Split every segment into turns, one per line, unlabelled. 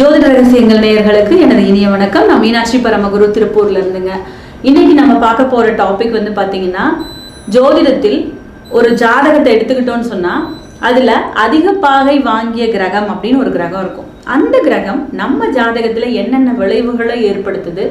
ஜோதிட ரகசியங்கள் நேயர்களுக்கு எனது இனிய வணக்கம். நான் மீனாட்சி பரமகுரு திருப்பூர்ல இருந்துங்க. இன்னைக்கு நம்ம பார்க்க போற டாபிக் வந்து பாத்தீங்கன்னா ஜோதிடத்தில் ஒரு ஜாதகத்தை எடுத்துக்கிட்டோம்னு சொன்னா அதுல அதிக பாகை வாங்கிய கிரகம் அப்படின்னு ஒரு கிரகம் இருக்கும். அந்த கிரகம் நம்ம ஜாதகத்துல என்னென்ன விளைவுகளை ஏற்படுத்துது?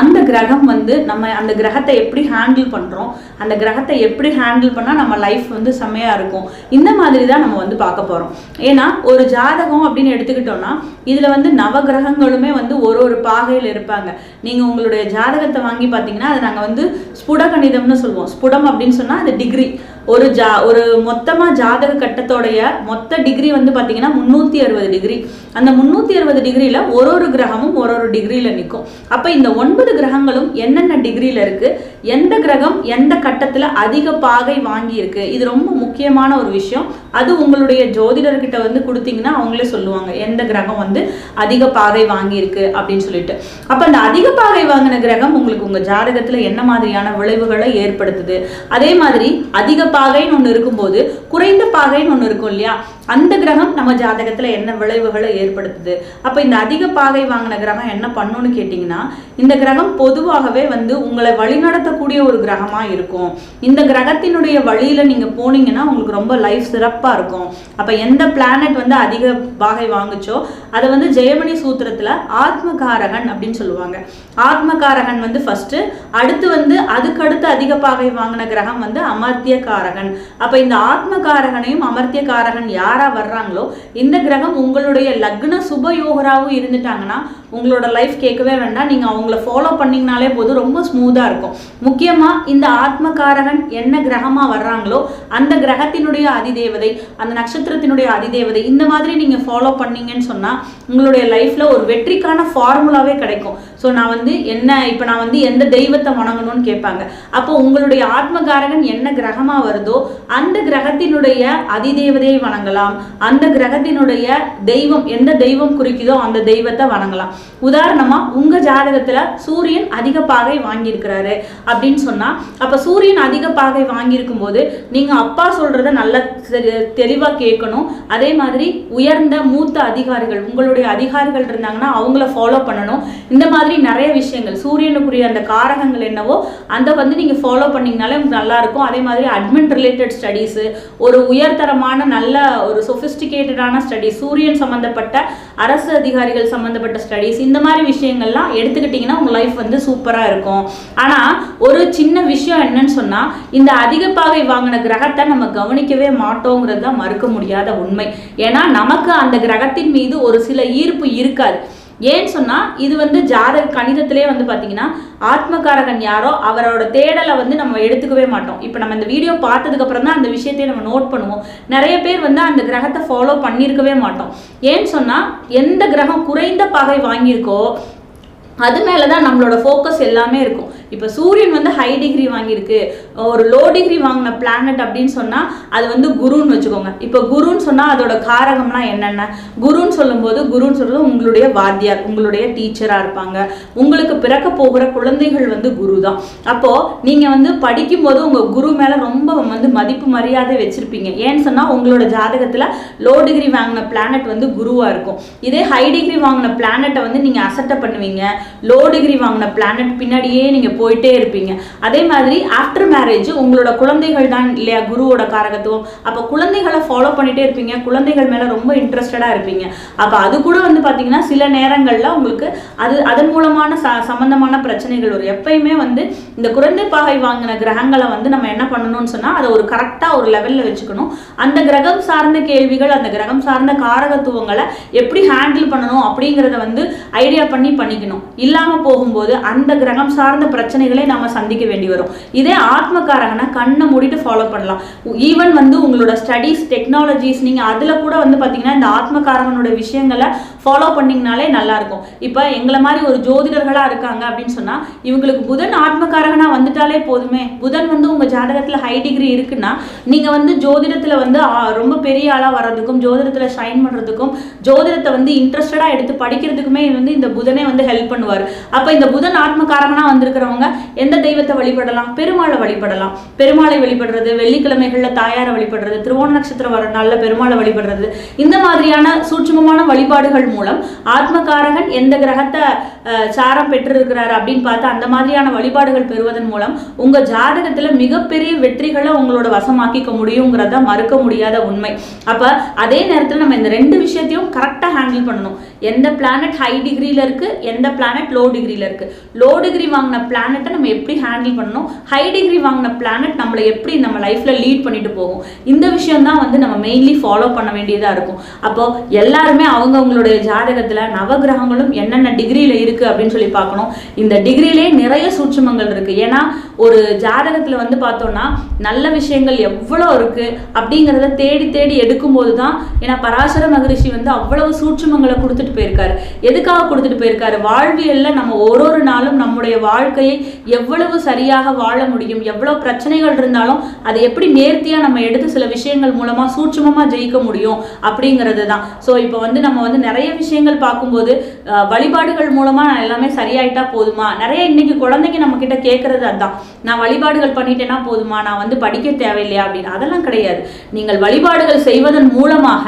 அந்த கிரகம் வந்து நம்ம அந்த கிரகத்தை எப்படி ஹேண்டில் பண்ணுறோம் அந்த கிரகத்தை எப்படி ஹேண்டில் பண்ணால் நம்ம லைஃப் வந்து செம்மையாக இருக்கும். இந்த மாதிரி தான் நம்ம வந்து பார்க்க போகிறோம் ஏன்னா ஒரு ஜாதகம் அப்படின்னு எடுத்துக்கிட்டோம்னா இதில் வந்து நவ கிரகங்களுமே வந்து ஒரு ஒரு பாகையில் இருப்பாங்க. நீங்கள் உங்களுடைய ஜாதகத்தை வாங்கி பார்த்தீங்கன்னா அதை நாங்கள் வந்து ஸ்புட கணிதம்னு சொல்லுவோம். ஸ்புடம் அப்படின்னு சொன்னால் அது டிகிரி ஒரு ஜா ஒரு மொத்தமாக ஜாதக கட்டத்தோடைய மொத்த டிகிரி வந்து பார்த்தீங்கன்னா முந்நூற்றி அறுபது டிகிரி அந்த முந்நூற்றி அறுபது டிகிரியில் ஒரு ஒரு கிரகமும் ஒரு ஒரு டிகிரியில் நிற்கும் அப்போ இந்த ஒன்பது கிரகங்களும் என்னென்ன டிகிரியில் இருக்கு எந்த கிரகம் எந்த கட்டத்தில் அதிக பாகை வாங்கி இருக்கு இது ரொம்ப முக்கியமான ஒரு விஷயம். அது உங்களுடைய ஜோதிடர்கிட்ட வந்து கொடுத்தீங்கன்னா அவங்களே சொல்லுவாங்க எந்த கிரகம் வந்து அதிக பாகை வாங்கியிருக்கு? அப்படின்னு சொல்லிட்டு. அப்போ அந்த அதிக பாகை வாங்கின கிரகம் உங்களுக்கு உங்கள் ஜாதகத்தில் என்ன மாதிரியான விளைவுகளை ஏற்படுத்துது? அதே மாதிரி அதிக பாகைன்னு ஒன்று இருக்கும்போது குறைந்த பாகைன்னு ஒன்று இருக்கும் இல்லையா? அந்த கிரகம் நம்ம ஜாதகத்தில் என்ன விளைவுகளை ஏற்படுத்துது? அப்போ இந்த அதிக பாகை வாங்கின கிரகம் என்ன பண்ணுன்னு கேட்டிங்கன்னா இந்த கிரகம் பொதுவாகவே வந்து உங்களை வழிநடத்தக்கூடிய ஒரு கிரகமாக இருக்கும். இந்த கிரகத்தினுடைய வழியில் நீங்கள் போனீங்கன்னா உங்களுக்கு ரொம்ப லைஃப் சிறப்பு இருக்கும். அப்ப எந்த பிளானட் வந்து அதிக பாகை வாங்குச்சோ அதை வந்து ஜெயமணி சூத்திரத்துல ஆத்மகாரகன் அப்படின்னு சொல்லுவாங்க. ஆத்மகாரகன் வந்து ஃபர்ஸ்ட் அடுத்து வந்து அதுக்கடுத்து அதிக பாகை வாங்கின கிரகம் வந்து அமர்த்திய காரகன் அப்ப இந்த ஆத்மகாரகனையும் அமர்த்திய காரகன் வர்றாங்களோ இந்த கிரகம் உங்களுடைய லக்ன சுபயோகராகவும் இருந்துட்டாங்கன்னா உங்களோட லைஃப் கேட்கவே வேண்டாம். நீங்க அவங்கள ஃபாலோ பண்ணீங்கனாலே போதும் ரொம்ப ஸ்மூத்தாக இருக்கும். முக்கியமா இந்த ஆத்மகாரகன் என்ன கிரகமா வர்றாங்களோ அந்த கிரகத்தினுடைய அதிதேவதை அந்த நட்சத்திரத்தினுடைய அதிதேவதை இந்த மாதிரி நீங்க ஃபாலோ பண்ணீங்கன்னு சொன்னா உங்களுடைய லைஃப்ல ஒரு வெற்றிக்கான ஃபார்முலாவே கிடைக்கும். ஸோ நான் வந்து என்ன இப்போ நான் வந்து எந்த தெய்வத்தை வணங்கணும்னு கேட்பாங்க. அப்போ உங்களுடைய ஆத்மகாரகன் என்ன கிரகமாக வருதோ அந்த கிரகத்தினுடைய அதிதேவதையை வணங்கலாம். அந்த கிரகத்தினுடைய தெய்வம் எந்த தெய்வம் குறிக்குதோ அந்த தெய்வத்தை வணங்கலாம். உதாரணமாக உங்கள் ஜாதகத்தில் சூரியன் அதிக பாகை வாங்கியிருக்கிறாரு அப்படின்னு சொன்னால் அப்போ சூரியன் அதிக பாகை வாங்கியிருக்கும் போது நீங்கள் அப்பா சொல்கிறத நல்ல தெ- கேட்கணும். அதே மாதிரி உயர்ந்த மூத்த அதிகாரிகள் உங்களுடைய அதிகாரிகள் இருந்தாங்கன்னா அவங்கள ஃபாலோ பண்ணணும். இந்த மாதிரி நிறைய விஷயங்கள். சூரியனுக்குரிய அந்த காரகங்கள் என்னவோ அந்த வந்து நீங்கள் ஃபாலோ பண்ணிங்கனாலே உங்களுக்கு நல்லாயிருக்கும். அதே மாதிரி அட்மின் ரிலேட்டட் ஸ்டடீஸு ஒரு உயர்தரமான நல்ல ஒரு சொஃபிஸ்டிகேட்டடான ஸ்டடீஸ் சூரியன் சம்மந்தப்பட்ட அரசு அதிகாரிகள் சம்மந்தப்பட்ட ஸ்டடீஸ் இந்த மாதிரி விஷயங்கள்லாம் எடுத்துக்கிட்டிங்கன்னா உங்கள் லைஃப் வந்து சூப்பராக இருக்கும். ஆனால் ஒரு சின்ன விஷயம் என்னன்னு சொன்னால் இந்த அதிக பாகை வாங்கின கிரகத்தை நம்ம கவனிக்கவே மாட்டோங்கிறது தான் மறுக்க முடியாத உண்மை. ஏன்னா நமக்கு அந்த கிரகத்தின் மீது ஒரு சில ஈர்ப்பு இருக்காது. ஏன்னு சொன்னால் இது வந்து ஜாதக கணிதத்திலே வந்து பார்த்தீங்கன்னா ஆத்மகாரகன் யாரோ அவரோட தேடலை வந்து நம்ம எடுத்துக்கவே மாட்டோம். இப்போ நம்ம இந்த வீடியோ பார்த்ததுக்கப்புறம் தான் அந்த விஷயத்தையே நம்ம நோட் பண்ணுவோம். நிறைய பேர் வந்து அந்த கிரகத்தை ஃபாலோ பண்ணியிருக்கவே மாட்டோம். ஏன்னு சொன்னால் எந்த கிரகம் குறைந்த பகை வாங்கியிருக்கோ அது மேலே தான் நம்மளோட ஃபோக்கஸ் எல்லாமே இருக்கும். இப்போ சூரியன் வந்து ஹை டிகிரி வாங்கியிருக்கு. ஒரு லோ டிகிரி வாங்கின பிளானட் அப்படின்னு சொன்னால் அது வந்து குருன்னு வச்சுக்கோங்க. இப்போ குருன்னு சொன்னால் அதோட காரகம்லாம் என்னென்ன? குருன்னு சொல்லும்போது குருன்னு சொல்கிறது உங்களுடைய வாத்தியார் உங்களுடைய டீச்சராக இருப்பாங்க. உங்களுக்கு பிறக்க போகிற குழந்தைகள் வந்து குரு தான் அப்போது நீங்கள் வந்து படிக்கும்போது உங்கள் குரு மேலே ரொம்ப வந்து மதிப்பு மரியாதை வச்சுருப்பீங்க. ஏன்னு சொன்னால் உங்களோட ஜாதகத்தில் லோ டிகிரி வாங்கின பிளானட் வந்து குருவாக இருக்கும். இதே ஹை டிகிரி வாங்கின பிளானட்டை வந்து நீங்கள் அசட்டை பண்ணுவீங்க. லோ டிகிரி வாங்கின பிளானட் பின்னாடியே நீங்கள் போயிட்டே இருப்பீங்க. அதே மாதிரி ஆஃப்டர் மேரேஜ் உங்களோட குழந்தைகள் தான் இல்லையா குருவோட காரகத்துவம். அப்போ குழந்தைகளை ஃபாலோ பண்ணிட்டே இருப்பீங்க. குழந்தைகள் மேலே ரொம்ப இன்ட்ரெஸ்டடாக இருப்பீங்க. அப்போ அது கூட வந்து பார்த்தீங்கன்னா சில நேரங்களில் உங்களுக்கு அது அதன் மூலமான ச சம்பந்தமான பிரச்சனைகள் வரும். எப்பயுமே வந்து இந்த குழந்தை பாகை வாங்கின கிரகங்களை வந்து நம்ம என்ன பண்ணணும்னு சொன்னால் அதை ஒரு கரெக்டாக ஒரு லெவலில் வச்சுக்கணும். அந்த கிரகம் சார்ந்த கேள்விகள் அந்த கிரகம் சார்ந்த காரகத்துவங்களை எப்படி ஹேண்டில் பண்ணணும் அப்படிங்கிறத வந்து ஐடியா பண்ணி பண்ணிக்கணும். இல்லாமல் போகும்போது அந்த கிரகம் சார்ந்த பிரச்சனை பிரச்சனைகளை நாம சந்திக்க வேண்டி வரும். இதே ஆத்மகாரகனை கண்ணை மூடிட்டு ஃபாலோ பண்ணலாம். ஈவன் வந்து உங்களோட ஸ்டடீஸ் டெக்னாலஜிஸ் நீங்கள் அதில் கூட வந்து பார்த்தீங்கன்னா இந்த ஆத்மக்காரகனோட விஷயங்களை ஃபாலோ பண்ணிங்கனாலே நல்லா இருக்கும் இப்போ எங்களை மாதிரி ஒரு ஜோதிடர்களாக இருக்காங்க அப்படின்னு சொன்னால் இவங்களுக்கு புதன் ஆத்மகாரகனாக வந்துட்டாலே போதுமே. புதன் வந்து உங்கள் ஜாதகத்தில் ஹை டிகிரி இருக்குன்னா நீங்கள் வந்து ஜோதிடத்தில் வந்து ஆ, ரொம்ப பெரிய ஆளாக வர்றதுக்கும் ஜோதிடத்தில் ஷைன் பண்ணுறதுக்கும் ஜோதிடத்தை வந்து இன்ட்ரெஸ்டடாக எடுத்து படிக்கிறதுக்குமே வந்து இந்த புதனே வந்து ஹெல்ப் பண்ணுவார். அப்போ இந்த புதன் ஆத்மகாரகனாக வந்திருக்கிறவங்க எந்த தெய்வத்தை வழிபடலாம்? பெருமாளை வழிபடலாம். பெருமாளை வழிபடுறது வெள்ளிக்கிழமைகளில் தாயாரை வழிபடுறது திருவோண நட்சத்திரம் வர நாளில் பெருமாளை வழிபடுறது இந்த மாதிரியான சூட்சுமமான வழிபாடுகள் மூலம் ஆத்மகாரகன் எந்த கிரகத்தை சாரம் பெற்றிருக்கிறார் அப்படின்னு பார்த்து அந்த மாதிரியான வழிபாடுகள் பெறுவதன் மூலம் உங்க ஜாதகத்துல மிகப்பெரிய வெற்றிகளை உங்களோட வசமாக்கிக்க முடியுங்கிறத மறுக்க முடியாத உண்மை. அப்ப அதே நேரத்தில் நம்ம இந்த ரெண்டு விஷயத்தையும் கரெக்டாக ஹேண்டில் பண்ணணும். எந்த பிளானட் ஹை டிகிரியில் இருக்கு எந்த பிளானட் லோ டிகிரியில் இருக்கு. லோ டிகிரி வாங்கின பிளானட்டை நம்ம எப்படி ஹேண்டில் பண்ணணும்? ஹை டிகிரி வாங்கின பிளானட் நம்மளை எப்படி நம்ம லைஃப்ல லீட் பண்ணிட்டு போகும்? இந்த விஷயம் தான் வந்து நம்ம மெயின்லி ஃபாலோ பண்ண வேண்டியதாக இருக்கும். அப்போ எல்லாருமே அவங்கவங்களுடைய ஜாதகத்தில் நவகிரகங்களும் என்னென்ன டிகிரியில் இருக்குது அப்படின்னு சொல்லி பார்க்கணும். இந்த டிகிரியிலே நிறைய சூட்சுமங்கள் இருக்குது ஏன்னா ஒரு ஜாதகத்தில் வந்து பார்த்தோம்னா நல்ல விஷயங்கள் எவ்வளோ இருக்குது அப்படிங்கிறத தேடி தேடி எடுக்கும்போது தான் ஏன்னா பராசர மகரிஷி வந்து அவ்வளவு சூட்சுமங்களை கொடுத்துட்டு போயிருக்காரு. எதுக்காக கொடுத்துட்டு போயிருக்காரு? வாழ்வியலில் நம்ம ஒரு ஒரு நாளும் நம்முடைய வாழ்க்கையை எவ்வளவு சரியாக வாழ முடியும் எவ்வளோ பிரச்சனைகள் இருந்தாலும் அதை எப்படி நேர்த்தியாக நம்ம எடுத்து சில விஷயங்கள் மூலமாக சூட்சமமாக ஜெயிக்க முடியும் அப்படிங்கிறது தான். ஸோ இப்போ வந்து நம்ம வந்து நிறைய விஷயங்கள் பார்க்கும்போது வழிபாடுகள் மூலமா நான் எல்லாமே சரியாயிட்டா போதுமா? நிறைய இன்னைக்கு குழந்தைங்க நம்ம கிட்ட கேட்கறது அதான். நான் வழிபாடுகள் பண்ணிட்டேன்னா போதுமா? நான் வந்து படிக்க தேவையில்லையா அப்படின்னு. அதெல்லாம் கிடையாது. நீங்கள் வழிபாடுகள் செய்வதன் மூலமாக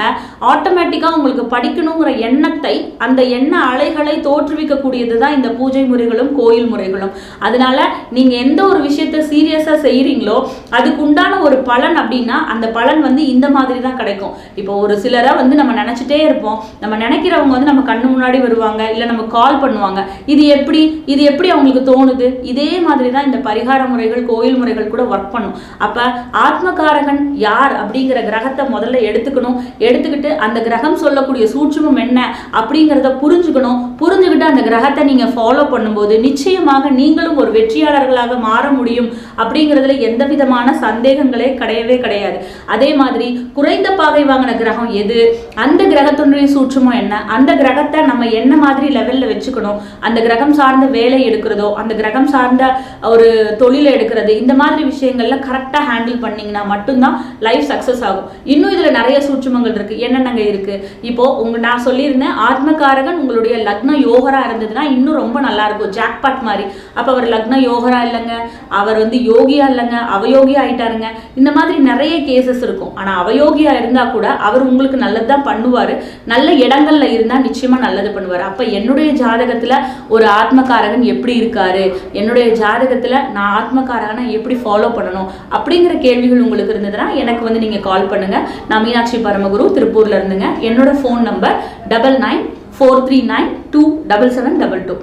ஆட்டோமேட்டிக்காக உங்களுக்கு படிக்கணுங்கிற எண்ணத்தை அந்த எண்ண அலைகளை தோற்றுவிக்கக்கூடியது தான் இந்த பூஜை முறைகளும் கோயில் முறைகளும். அதனால நீங்க எந்த ஒரு விஷயத்தை சீரியஸாக செய்கிறீங்களோ அதுக்கு உண்டான ஒரு பலன் அப்படின்னா அந்த பலன் வந்து இந்த மாதிரி தான் கிடைக்கும். இப்போ ஒரு சிலரை வந்து நம்ம நினைச்சிட்டே இருப்போம். நம்ம நினைக்கிற நினைக்கிறவங்க வந்து நம்ம கண்ணு முன்னாடி வருவாங்க இல்லை நம்ம கால் பண்ணுவாங்க. இது எப்படி? இது எப்படி அவங்களுக்கு தோணுது? இதே மாதிரி தான் இந்த பரிகார முறைகள் கோயில் முறைகள் கூட ஒர்க் பண்ணும். அப்போ ஆத்மகாரகன் யார் அப்படிங்கிற கிரகத்தை முதல்ல எடுத்துக்கணும். எடுத்துக்கிட்டு அந்த கிரகம் சொல்லக்கூடிய சூட்சுமம் என்ன அப்படிங்கிறத புரிஞ்சுக்கணும். புரிஞ்சுக்கிட்டு அந்த கிரகத்தை நீங்கள் ஃபாலோ பண்ணும்போது நிச்சயமாக நீங்களும் ஒரு வெற்றியாளர்களாக மாற முடியும் அப்படிங்கிறதுல எந்த விதமான சந்தேகங்களே கிடையவே கிடையாது. அதே மாதிரி குறைந்த பாகை வாங்கின கிரகம் எது? அந்த கிரகத்தினுடைய சூட்சமம் என்ன? அந்த கிரகத்தை நம்ம என்ன மாதிரி லெவல்ல வச்சுக்கணும்? அந்த கிரகம் சார்ந்த வேலை எடுக்கிறதோ அந்த கிரகம் சார்ந்த ஒரு தொழிலை எடுக்கிறது இந்த மாதிரி விஷயங்கள்ல கரெக்டா ஹேண்டில் பண்ணீங்கன்னா மட்டும்தான் லைஃப் சக்சஸ் ஆகும். இன்னும் இதுல நிறைய சூட்சமங்கள் இருக்கு. என்னென்னங்க இருக்கு? இப்போ உங்க நான் சொல்லியிருந்தேன் ஆத்மகாரகன் உங்களுடைய லக்ன யோகரா இருந்ததுன்னா இன்னும் ரொம்ப நல்லா இருக்கும். ஜாக்பாட் மாதிரி. அப்ப அவர் லக்ன யோகரா இல்லைங்க. அவர் வந்து யோகியா இல்லைங்க. அவயோகியா ஆயிட்டாருங்க. இந்த மாதிரி நிறைய கேசஸ் இருக்கும். ஆனா அவயோகியா இருந்தா கூட அவர் உங்களுக்கு நல்லது தான் பண்ணுவாரு. நல்ல இடங்கள்ல இருந்தால் நிச்சயமா நல்லது பண்ணுவார். அப்போ என்னுடைய ஜாதகத்தில் ஒரு ஆத்மகாரகன் எப்படி இருக்காரு? என்னுடைய ஜாதகத்தில் நான் ஆத்மகாரகனை எப்படி ஃபாலோ பண்ணணும்? அப்படிங்கிற கேள்விகள் உங்களுக்கு இருந்ததுன்னா எனக்கு வந்து நீங்கள் கால் பண்ணுங்கள் நான் மீனாட்சி பரமகுரு திருப்பூர்ல இருந்துங்க. என்னோட phone number double nine four three nine two double seven double two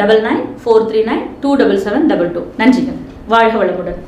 double nine four three nine two double seven double two நன்றிங்க. வாழ்க வளமுடன்.